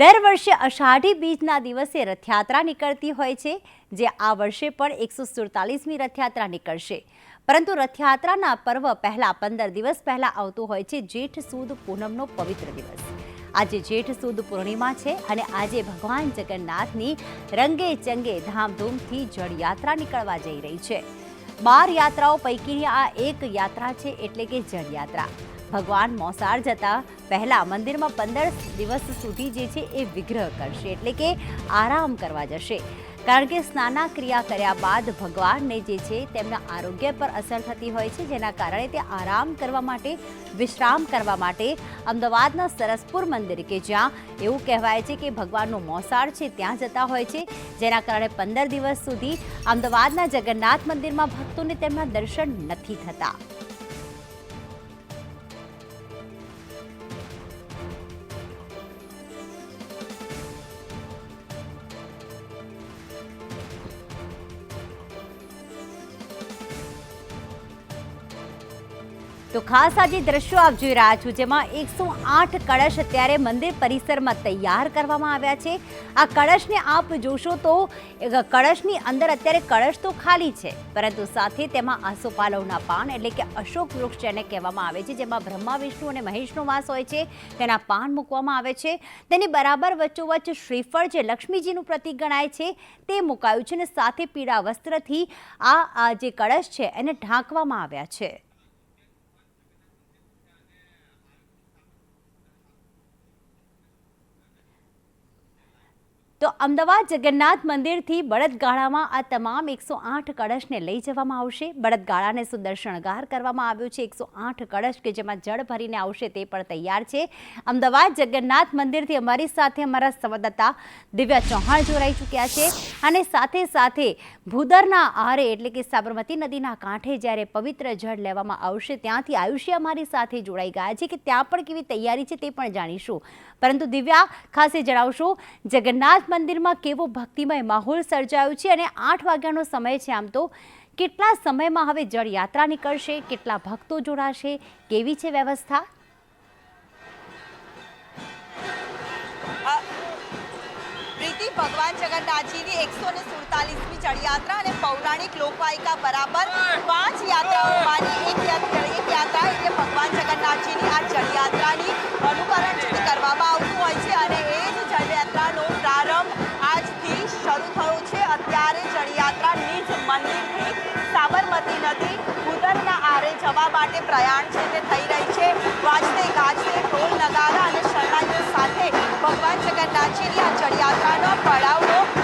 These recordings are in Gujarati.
દર વર્ષે અષાઢી બીજના દિવસે રથયાત્રા નીકળતી હોય છે, જે આ વર્ષે પણ એકસો સુડતાલીસમી રથયાત્રા નીકળશે. પરંતુ રથયાત્રાના પર્વ પહેલા પંદર દિવસ પહેલા આવતું હોય છે, જેઠ સુદ પૂનમનો પવિત્ર દિવસ. આજે જેઠ સુદ પૂર્ણિમા છે અને આજે ભગવાન જગન્નાથની રંગે ચંગે ધામધૂમથી જળયાત્રા નીકળવા જઈ રહી છે. બાર યાત્રાઓ પૈકીની આ એક યાત્રા છે, એટલે કે જળયાત્રા. ભગવાન મોસાળ જતા પહેલાં મંદિરમાં પંદર દિવસ સુધી જે છે એ વિગ્રહ કરશે, એટલે કે આરામ કરવા જશે. કારણ કે સ્નાના ક્રિયા કર્યા બાદ ભગવાનને જે છે તેમના આરોગ્ય પર અસર થતી હોય છે, જેના કારણે તે આરામ કરવા માટે, વિશ્રામ કરવા માટે અમદાવાદના સરસપુર મંદિર કે જ્યાં એવું કહેવાય છે કે ભગવાનનું મોસાળ છે ત્યાં જતા હોય છે. જેના કારણે પંદર દિવસ સુધી અમદાવાદના જગન્નાથ મંદિરમાં ભક્તોને તેમના દર્શન નથી થતા. તો ખાસ આજે દ્રશ્યો આપ જોઈ રહ્યા છો, જેમાં એકસો આઠ કળશ અત્યારે મંદિર પરિસરમાં તૈયાર કરવામાં આવ્યા છે. આ કળશને આપ જોશો તો કળશની અંદર અત્યારે કળશ તો ખાલી છે, પરંતુ સાથે તેમાં આસોપાલવના પાન એટલે કે અશોક વૃક્ષ જેને કહેવામાં આવે છે, જેમાં બ્રહ્મા, વિષ્ણુ અને મહેશનો વાસ હોય છે, તેના પાન મૂકવામાં આવે છે. તેની બરાબર વચ્ચોવચ્ચ શ્રીફળ જે લક્ષ્મીજીનું પ્રતીક ગણાય છે, તે મુકાયું છે અને સાથે પીળા વસ્ત્રથી આ જે કળશ છે, એને ઢાંકવામાં આવ્યા છે. તો અમદાવાદ જગન્નાથ મંદિરથી બળદગાળામાં આ તમામ એકસો આઠ કળશને લઈ જવામાં આવશે. બળદગાળાને સુંદર શણગાર કરવામાં આવ્યો છે. એકસો આઠ કળશ કે જેમાં જળ ભરીને આવશે તે પણ તૈયાર છે. અમદાવાદ જગન્નાથ મંદિરથી અમારી સાથે અમારા સંવાદદાતા દિવ્યા ચૌહાણ જોડાઈ ચૂક્યા છે અને સાથે સાથે ભૂદરના આરે એટલે કે સાબરમતી નદીના કાંઠે જ્યારે પવિત્ર જળ લેવામાં આવશે ત્યાંથી આયુષ્ય અમારી સાથે જોડાઈ ગયા છે કે ત્યાં પણ કેવી તૈયારી છે તે પણ જાણીશું. પરંતુ દિવ્યા, ખાસે જણાવશો, જગન્નાથ મંદિરમાં કેવો ભક્તિમય માહોલ સર્જાયો છે અને આઠ વાગ્યાનો સમય છે આમ તો. કેટલા સમયમાં હવે જળયાત્રા નીકળશે? કેટલા ભક્તો જોડાશે? કેવી છે વ્યવસ્થા? પ્રીતિ, ભગવાન જગન્નાથજીની એકસો ને સુડતાલીસમી જળયાત્રા અને પૌરાણિક લોકવાયિકા બરાબર પાંચ યાત્રાઓમાંની નદી ભૂદરના આરે જવા માટે પ્રયાણ છે તે થઈ રહી છે. વાજતે ગાજતે ઢોલ નગારા અને શરણાઈઓ સાથે ભગવાન જગન્નાથજીની આ જળયાત્રાનો પડાવનો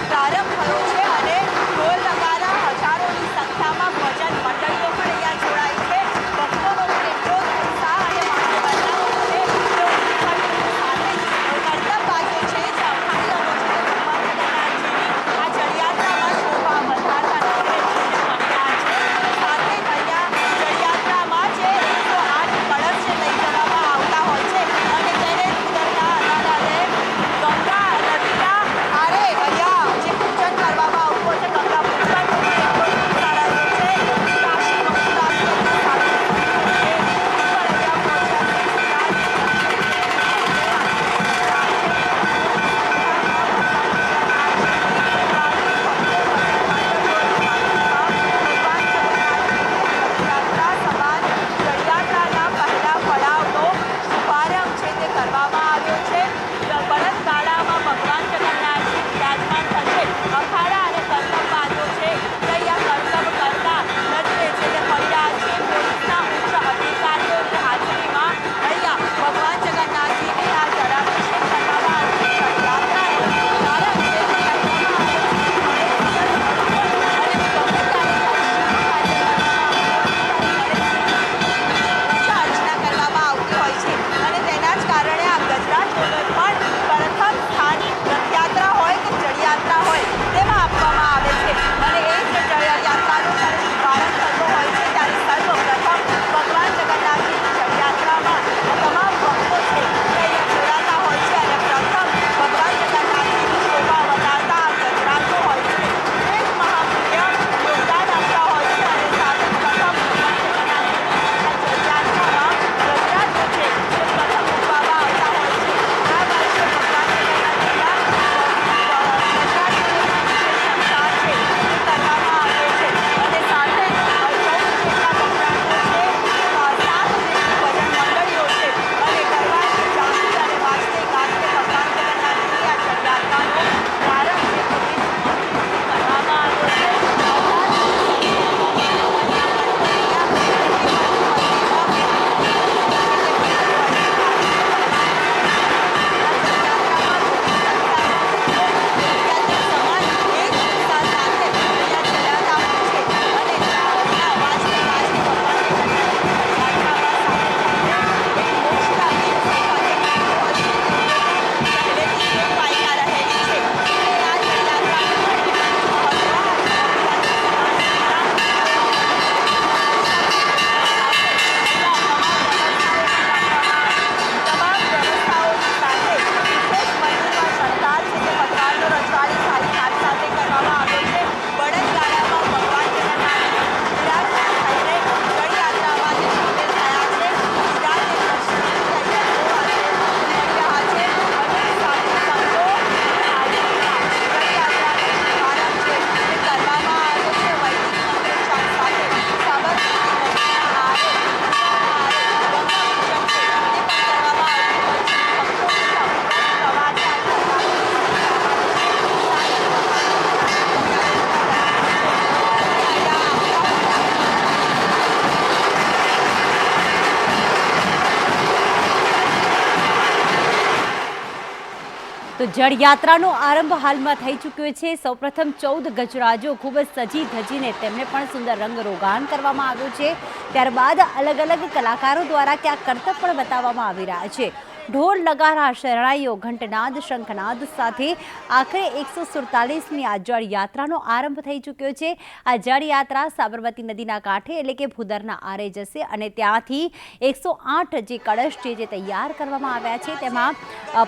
જળયાત્રાનો આરંભ હાલમાં થઈ ચૂક્યો છે. સૌપ્રથમ ચૌદ ગજરાજો ખૂબ જ સજી ધજીને તેમને પણ સુંદર રંગ રોગાન કરવામાં આવ્યો છે. ત્યારબાદ અલગ અલગ કલાકારો દ્વારા ક્યાંક કરતબ પણ બતાવવામાં આવી રહ્યા છે. ઢોલ નગારા શરણાઈઓ, ઘંટનાદ, શંખનાદ સાથે આખરે એકસો સુડતાલીસની આ જળયાત્રાનો આરંભ થઈ ચૂક્યો છે. આ યાત્રા સાબરમતી નદીના કાંઠે એટલે કે ભૂદરના આરે જશે અને ત્યાંથી એકસો આઠ જે કળશ છે જે તૈયાર કરવામાં આવ્યા છે, તેમાં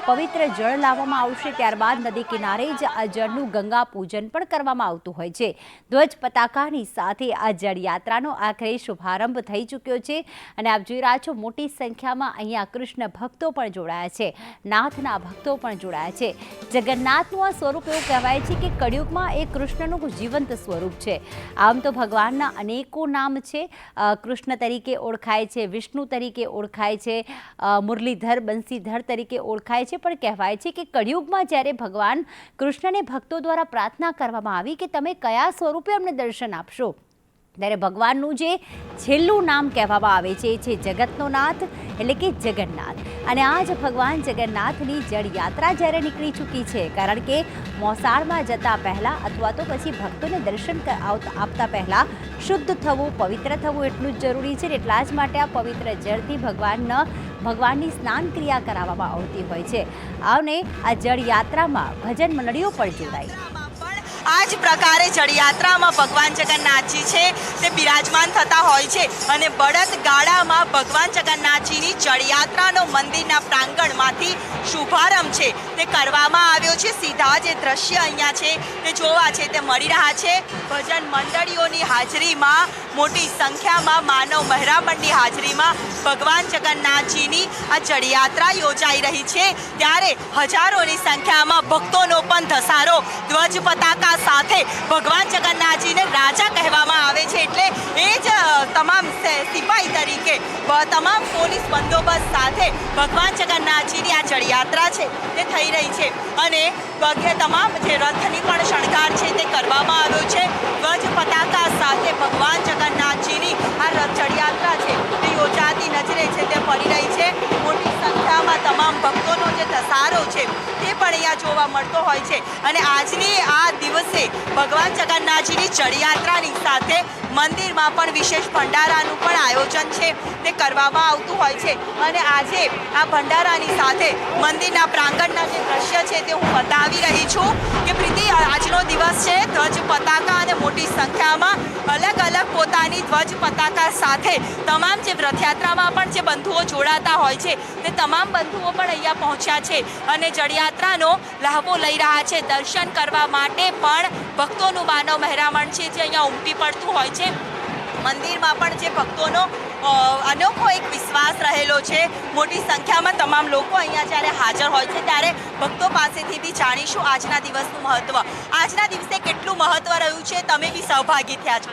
પવિત્ર જળ લાવવામાં આવશે. ત્યારબાદ નદી કિનારે જ આ જળનું ગંગા પૂજન પણ કરવામાં આવતું હોય છે. ધ્વજ પતાકાની સાથે આ જળ યાત્રાનો આખરે શુભારંભ થઈ ચૂક્યો છે. અને આપ જોઈ રહ્યા છો, મોટી સંખ્યામાં અહીંયા કૃષ્ણ ભક્તો પણ જોડાયા છે. નાથના ભક્તો પણ જોડાયા છે. જગન્નાથનું આ સ્વરૂપ એવું કહેવાય છે કે કળિયુગમાં એ કૃષ્ણનું જીવંત સ્વરૂપ છે. આમ તો ભગવાનના અનેકો નામ છે. કૃષ્ણ તરીકે ઓળખાય છે, વિષ્ણુ તરીકે ઓળખાય છે મુરલીધર, બંસીધર તરીકે ઓળખાય છે. પણ કહેવાય છે કે કળિયુગમાં જ્યારે ભગવાન કૃષ્ણને ભક્તો દ્વારા પ્રાર્થના કરવામાં આવી કે તમે કયા સ્વરૂપે અમને દર્શન આપશો? ત્યારે ભગવાનનું જે છેલ્લું નામ કહેવામાં આવે છે એ છે જગતનો નાથ, એટલે કે જગન્નાથ. અને આ જ ભગવાન જગન્નાથની જળયાત્રા જ્યારે નીકળી ચૂકી છે, કારણ કે મોસાળમાં જતા પહેલાં અથવા તો પછી ભક્તોને દર્શન આપતા પહેલાં શુદ્ધ થવું, પવિત્ર થવું એટલું જ જરૂરી છે એટલા જ માટે આ પવિત્ર જળથી ભગવાનના ભગવાનની સ્નાન ક્રિયા કરાવવામાં આવતી હોય છે. આવને આ જળયાત્રામાં ભજન મંડળીઓ પણ જોડાઈ આ જ પ્રકારે જળયાત્રામાં ભગવાન જગન્નાથજી છે તે બિરાજમાન થતા હોય છે અને બળદ ગાડામાં ભગવાન જગન્નાથજીની જળયાત્રાનો મંદિરના પ્રાંગણમાંથી શુભારંભ છે. તે કરવામાં આવ્યો છે. સીધા જે દ્રશ્ય અહીંયા છે તે જોવા છે. તે મળી રહ્યા છે. ભજન મંડળીઓની હાજરીમાં મોટી સંખ્યામાં માનવ મહેરામણની હાજરીમાં ભગવાન જગન્નાથજીની આ જળયાત્રા યોજાઈ રહી છે. ત્યારે હજારોની સંખ્યામાં ભક્તોનો પણ ધસારો ધ્વજ પતાકા સાથે ભગવાન જગન્નાથજીને રાજા કહેવામાં આવે છે. એટલે એ જ તમામ સિપાહી તરીકે તમામ પોલીસ બંદોબસ્ત સાથે ભગવાન જગન્નાથજીની આ જળયાત્રા છે તે થઈ રહી છે. અને વગે તમામ જે રથની પણ શણગાર છે તે કરવામાં આવ્યો છે. ધ્વજ પતાકા સાથે ભગવાન જગન્નાથજીની આ રથ જળયાત્રા છે તે યોજાતી નજરે છે તે ફરી રહી છે. મોટી સંખ્યામાં તમામ ભક્તોનો જે ધસારો છે તે પણ અહીંયા જોવા મળતો હોય છે. અને આજની આ દિવસે ભગવાન જગન્નાથજીની ચડયાત્રાની સાથે મંદિરમાં પણ વિશેષ ભંડારાનું પણ આયોજન છે તે કરવામાં આવતું હોય છે. અને આજે આ ભંડારાની સાથે મંદિરના પ્રાંગણના જે દ્રશ્ય છે તે હું બતાવી રહી છું કે પ્રીતિ આજનો દિવસ છે ધ્વજ પતાકા અને મોટી સંખ્યામાં અલગ અલગ પોતાની ધ્વજ પતાકા સાથે તમામ જે રથયાત્રામાં પણ જે બંધુઓ જોડાતા હોય છે તે તમામ બંધુઓ પણ અહીંયા પહોંચ્યા છે અને જળયાત્રાનો લાભો લઈ રહ્યા છે. દર્શન કરવા માટે પણ ભક્તોનું માનવ મહેરામણ છે જે અહીંયા ઉમટી પડતું હોય છે. મંદિરમાં પણ જે ભક્તોનો અનોખો એક વિશ્વાસ રહેલો છે. મોટી સંખ્યામાં તમામ લોકો અહીંયા જ્યારે હાજર હોય છે, ત્યારે ભક્તો પાસેથી બી જાણીશું આજના દિવસનું મહત્વ. આજના દિવસે કેટલું મહત્વ રહ્યું છે તમે બી સહભાગી થયા છો.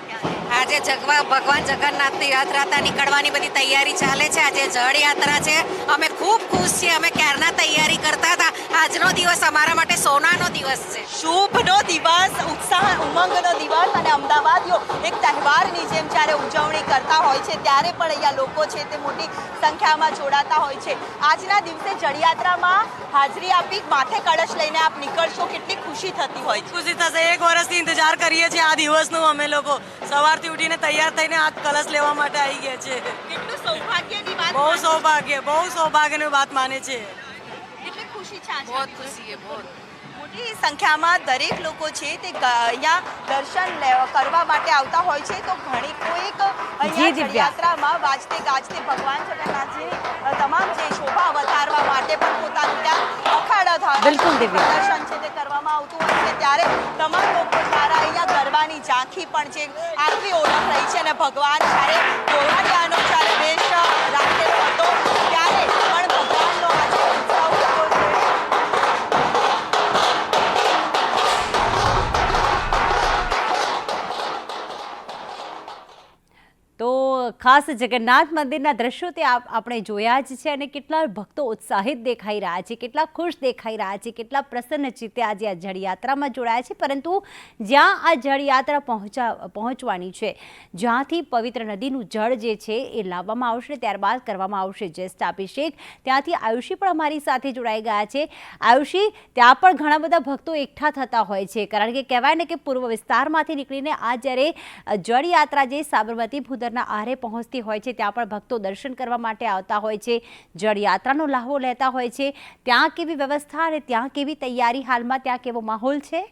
આજે જગવા ભગવાન જગન્નાથની રથયાત્રા નીકળવાની બધી તૈયારી ચાલે છે આજે જળ યાત્રા છે. અમે ખૂબ ખુશ છીએ અમે ક્યારના તૈયારી કરતા હતા? આજનો દિવસ અમારા માટે સોનાનો દિવસ છે. શુભનો દિવસ ઉત્સાહ ઉમંગનો દિવસ અને અમદાવાદીઓ એક તહેવારની જેમ જ્યારે ઉજવણી કરતા હોય છે ત્યારે પણ અહીંયા લોકો છે તે મોટી સંખ્યામાં જોડાતા હોય છે. આજના દિવસે જળયાત્રામાં હાજરી આપી માથે કળશ લઈને આપ નીકળશો કેટલી ખુશી થતી હોય ખુશી થશે એક વર્ષથી ઇંતજાર કરીએ છીએ આ દિવસનું અમે લોકો. સવારથી ઉઠીને તૈયાર થઈને આ કળશ લેવા માટે આવી ગયા છે. કેટલું સૌભાગ્યની વાત બહુ સૌભાગ્ય બહુ સૌભાગ્યની વાત માને છે. કેટલી ખુશી છે બહુ ખુશી છે બહુ મોટી સંખ્યામાં દરેક લોકો છે તે અહીંયા દર્શન કરવા માટે આવતા હોય છે. તો ઘણી કોઈક અહીંયા યાત્રામાં વાજતે ગાજતે ભગવાન જગન્નાથજીની તમામ જે શોભા વધારવા માટે પણ પોતાનું ત્યાં અખાડા બિલકુલ, દર્શન છે તે કરવામાં આવતું હોય છે. ત્યારે તમામ લોકો દ્વારા અહીંયા ગરબાની ઝાંખી પણ છે આગવી ઓળખ રહી છે અને ભગવાન જ્યારે દોરાડિયાનો જ્યારે વેશ રાખેલો હતો ત્યારે ખાસ જગન્નાથ મંદિરના દ્રશ્યો તે આપણે જોયા જ છે અને કેટલા ભક્તો ઉત્સાહિત દેખાઈ રહ્યા છે, કેટલા ખુશ દેખાઈ રહ્યા છે, કેટલા પ્રસન્ન ચિત્તે આજે આ જળયાત્રામાં જોડાયા છે. પરંતુ જ્યાં આ જળયાત્રા પહોંચા પહોંચવાની છે, જ્યાંથી પવિત્ર નદીનું જળ જે છે એ લાવવામાં આવશે, ત્યારબાદ કરવામાં આવશે જ્યેષ્ઠાભિષેક ત્યાંથી આયુષી પણ અમારી સાથે જોડાઈ ગયા છે. આયુષી, ત્યાં પણ ઘણા બધા ભક્તો એકઠા થતા હોય છે. કારણ કે કહેવાય ને કે પૂર્વ વિસ્તારમાંથી નીકળીને આ જ્યારે જળયાત્રા જે સાબરમતી ભૂદરના આરે પહોંચતી હોય છે, ત્યાં પણ ભક્તો દર્શન કરવા માટે આવતા હોય છે જળયાત્રાનો લાહવો લેતા હોય છે. ત્યાં કેવી વ્યવસ્થા અને ત્યાં કેવી તૈયારી હાલમાં, ત્યાં કેવો માહોલ છે?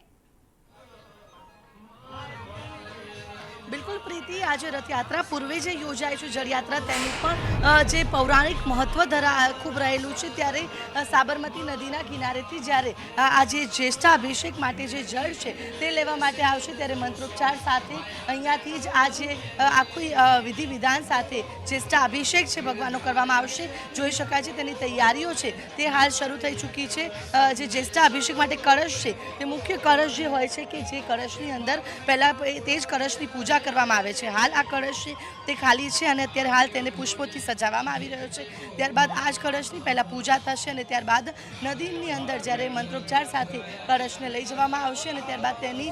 પ્રીતિ આજે રથયાત્રા પૂર્વે જે યોજાય છે જળયાત્રા. તેનું પણ જે પૌરાણિક મહત્વ ધરા, ખૂબ રહેલું છે ત્યારે સાબરમતી નદીના કિનારેથી જ્યારે આજે જ્યેષ્ઠા અભિષેક માટે જે જળ છે તે લેવા માટે આવશે ત્યારે મંત્રોચ્ચાર સાથે અહીંયાથી જ આજે આખી વિધિ વિધાન સાથે જ્યેષ્ઠા અભિષેક છે ભગવાનનો કરવામાં આવશે. જોઈ શકાય છે તેની તૈયારીઓ છે તે હાલ શરૂ થઈ ચૂકી છે. જે જ્યેષ્ઠા અભિષેક માટે કળશ છે તે મુખ્ય કળશ જે હોય છે કે જે કળશની અંદર પહેલાં તે જ કળશની પૂજા કરવામાં આવે છે. હાલ આ કળશ છે તે ખાલી છે અને અત્યારે હાલ તેને પુષ્પોથી સજાવવામાં આવી રહ્યો છે. ત્યારબાદ આ જ કળશની પહેલાં પૂજા થશે અને ત્યારબાદ નદીની અંદર જ્યારે મંત્રોપચાર સાથે કળશને લઈ જવામાં આવશે અને ત્યારબાદ તેની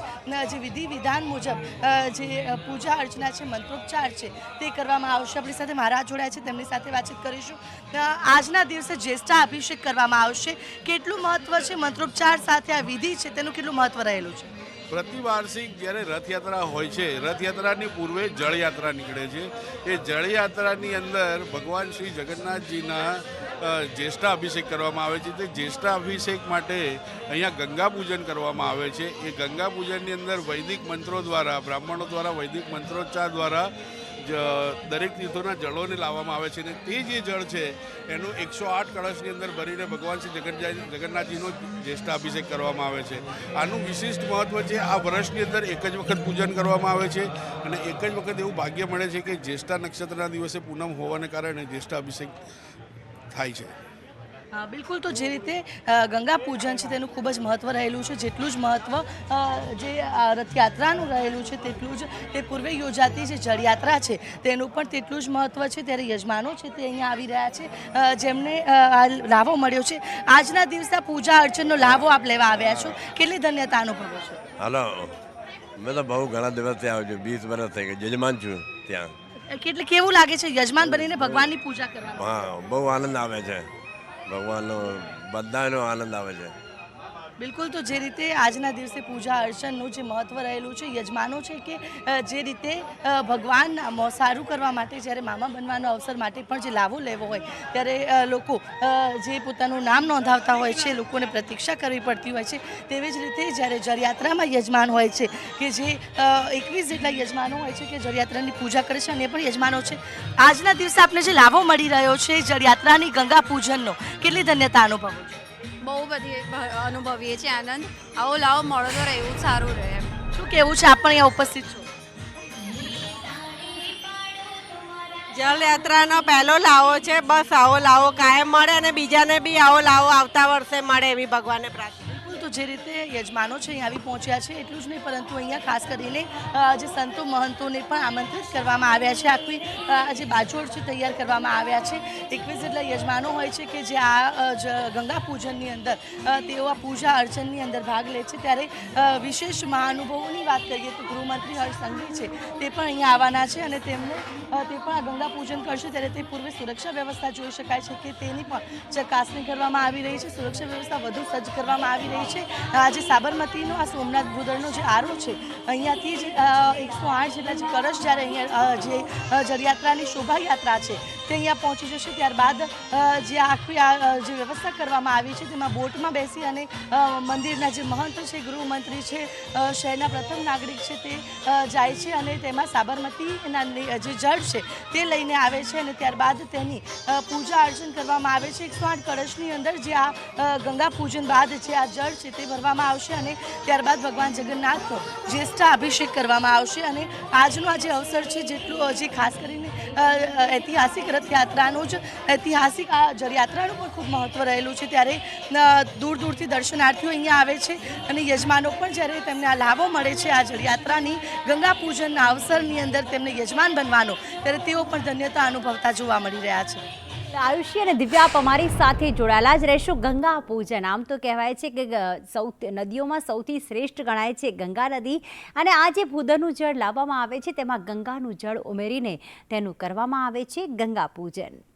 જે વિધિ વિધાન મુજબ જે પૂજા અર્ચના છે મંત્રોપચાર છે, તે કરવામાં આવશે. આપણી સાથે મહારાજ જોડાયા છે, તેમની સાથે વાતચીત કરીશું. આજના દિવસે જ્યેષ્ઠા અભિષેક કરવામાં આવશે. કેટલું મહત્વ છે મંત્રોપચાર સાથે આ વિધિ છે, તેનું કેટલું મહત્વ રહેલું છે? પ્રતિવાર્ષિક જ્યારે રથયાત્રા હોય છે, રથયાત્રાની પૂર્વે જળયાત્રા નીકળે છે. એ જળયાત્રાની અંદર ભગવાન શ્રી જગન્નાથજીના જ્યેષ્ઠાભિષેક કરવામાં આવે છે. તે જ્યેષ્ઠા અભિષેક માટે અહીંયા ગંગા પૂજન કરવામાં આવે છે. એ ગંગા પૂજનની અંદર વૈદિક મંત્રો દ્વારા, બ્રાહ્મણો દ્વારા, વૈદિક મંત્રોચ્ચાર દ્વારા દરેક તીર્થોના જળોને લાવવામાં આવે છે અને તે જે જળ છે, એનું એકસો આઠ કળશની અંદર ભરીને ભગવાન શ્રી જગન્નાથ જગન્નાથજીનો જ્યેષ્ઠાભિષેક કરવામાં આવે છે. આનું વિશિષ્ટ મહત્વ છે, આ વર્ષની અંદર એક જ વખત પૂજન કરવામાં આવે છે અને એક જ વખત એવું ભાગ્ય મળે છે કે જ્યેષ્ઠા નક્ષત્રના દિવસે પૂનમ હોવાને કારણે જ્યેષ્ઠ અભિષેક થાય છે. બિલકુલ તો જે રીતે ગંગા પૂજન છે તેનું ખૂબ જ મહત્વ રહેલું છે જેટલું જ મહત્વ જે રથયાત્રાનું રહેલું છે તેટલું જ તે પૂર્વે યોજાતી જે જળયાત્રા છે તેનું પણ તેટલું જ મહત્વ છે. ત્યારે યજમાનો છે તે અહીંયા આવી રહ્યા છે. જેમને લાભો મળ્યો છે. આજના દિવસે પૂજા અર્ચનનો લાભો આપ લેવા આવ્યા છો. કેટલી ધન્યતા અનુભવો છો? હાલો. મેં તો બહુ ઘણા દિવસથી આવ્યો છું વીસ વર્ષ થઈ ગયા યજમાન છું ત્યાં. કેટલી કેવું લાગે છે યજમાન બનીને ભગવાનની પૂજા કરવા હા બહુ આનંદ આવે છે. ભગવાનનો બધાનો આનંદ આવે છે. બિલકુલ, તો જે રીતે આજના દિવસે પૂજા અર્ચનનું જે મહત્વ રહેલું છે, યજમાનો છે કે જે રીતે ભગવાનના ભગવાન સારું કરવા માટે જ્યારે મામા બનવાનો અવસર માટે પણ જે લાભો લેવો હોય, ત્યારે લોકો જે પોતાનું નામ નોંધાવતા હોય છે, લોકોને પ્રતીક્ષા કરવી પડતી હોય છે, તેવી જ રીતે જ્યારે જરયાત્રામાં યજમાન હોય છે, કે જે એકવીસ જેટલા યજમાનો હોય છે કે જરયાત્રાની પૂજા કરે છે અને એ પણ યજમાનો છે. આજના દિવસે આપણે જે લાભો મળી રહ્યો છે જરયાત્રાની ગંગા પૂજનનો, કેટલી ધન્યતા અનુભવો છો? બહુ બધી અનુભવીએ છીએ આનંદ. આવો લાવો, મળો તો રહેવું સારું રહે એમ. શું કેવું છે? આપ પણ અહીંયા ઉપસ્થિત છો? જલયાત્રાનો પહેલો લાવો છે, બસ આવો લાવો કાયમ મળે અને બીજાને બી આવો લાવો, આવતા વર્ષે મળે એવી ભગવાને પ્રાર્થના. જે રીતે યજમાનો છે, અહીં આવી પહોંચ્યા છે, એટલું જ નહીં, પરંતુ અહીંયા ખાસ કરીને જે સંતો મહંતોને પણ આમંત્રિત કરવામાં આવ્યા છે. આખી જે બાજોડ છે, તૈયાર કરવામાં આવ્યા છે. એકવીસ જેટલા યજમાનો હોય છે કે જે આ ગંગા પૂજનની અંદર તેઓ આ પૂજા અર્ચનની અંદર ભાગ લે છે. ત્યારે વિશેષ મહાનુભાવોની વાત કરીએ તો ગૃહમંત્રી હર્ષ સંઘવી છે, તે પણ અહીંયા આવવાના છે અને તેમને તે પણ આ ગંગા પૂજન કરશે ત્યારે તે પૂર્વે સુરક્ષા વ્યવસ્થા જોઈ શકાય છે કે તેની પણ ચકાસણી કરવામાં આવી રહી છે. સુરક્ષા વ્યવસ્થા વધુ સજ્જ કરવામાં આવી રહી છે. આજે સાબરમતીનો આ સોમનાથ ભૂદરનો જે આરો છે, અહીંયાથી જ એકસો આઠ જેટલા જે કળશ જ્યારે અહીંયા જે જળયાત્રાની શોભાયાત્રા છે, તે અહીંયા પહોંચી જશે. ત્યારબાદ જે આખી આ જે વ્યવસ્થા કરવામાં આવી છે, તેમાં બોટમાં બેસી અને મંદિરના જે મહંત છે, ગૃહમંત્રી છે શહેરના પ્રથમ નાગરિક છે તે જાય છે અને તેમાં સાબરમતીના જે જળ છે તે લઈને આવે છે અને ત્યારબાદ તેની પૂજા અર્ચન કરવામાં આવે છે. એકસો આઠ કળશની અંદર જે આ ગંગા પૂજન બાદ જે આ જળ છે તે ભરવામાં આવશે અને ત્યારબાદ ભગવાન જગન્નાથનો જ્યેષ્ઠ અભિષેક કરવામાં આવશે અને આજનો આ જે અવસર છે જેટલું જે ખાસ કરીને ઐતિહાસિક રથયાત્રાનું જ, ઐતિહાસિક આ જળયાત્રાનું પણ ખૂબ મહત્ત્વ રહેલું છે. ત્યારે દૂર દૂરથી દર્શનાર્થીઓ અહીંયા આવે છે અને યજમાનો પણ જ્યારે તેમને આ લાભો મળે છે આ જળયાત્રાની, ગંગા પૂજનના અવસરની અંદર તેમને યજમાન બનવાનો, ત્યારે તેઓ પણ ધન્યતા અનુભવતા જોવા મળી રહ્યા છે. આયુષ્ય અને દિવ્યા આપ અમારી સાથે જોડાયેલા જ રહેશો. ગંગા પૂજન. આમ તો કહેવાય છે કે સૌ નદીઓમાં સૌથી શ્રેષ્ઠ ગણાય છે ગંગા નદી. અને આ જે ભૂદરનું જળ લાવવામાં આવે છે, તેમાં ગંગાનું જળ ઉમેરીને તેનું કરવામાં આવે છે ગંગા પૂજન.